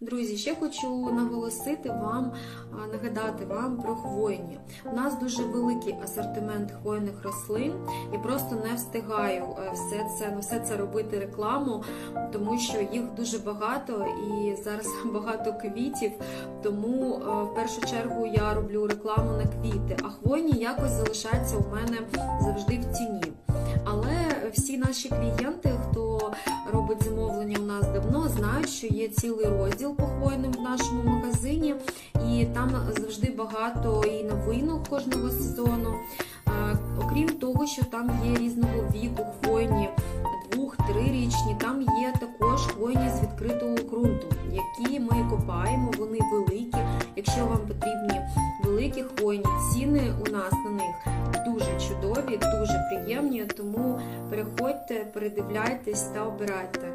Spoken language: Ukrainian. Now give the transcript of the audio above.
Друзі, ще хочу наголосити вам, нагадати вам про хвойні. У нас дуже великий асортимент хвойних рослин і просто не встигаю е, все це, на все це робити рекламу, тому що їх дуже багато і зараз багато квітів. Тому е, в першу чергу я роблю рекламу на квіти, а хвойні якось залишаються у мене завжди в ціні. Але всі наші клієнти, хто робить замовлення у нас давно, знають, що є цілий розділ по хвойним в нашому магазині, і там завжди багато і новинок кожного сезону. Окрім того, що там є різного віку хвойні, двох-трирічні, там є також хвойні з відкритого ґрунту, які ми копаємо, вони великі. Якщо вам потрібні великі хвойні, ціни у нас на них дуже чудові, дуже приємні. Тому переходьте, передивляйтесь та обирайте.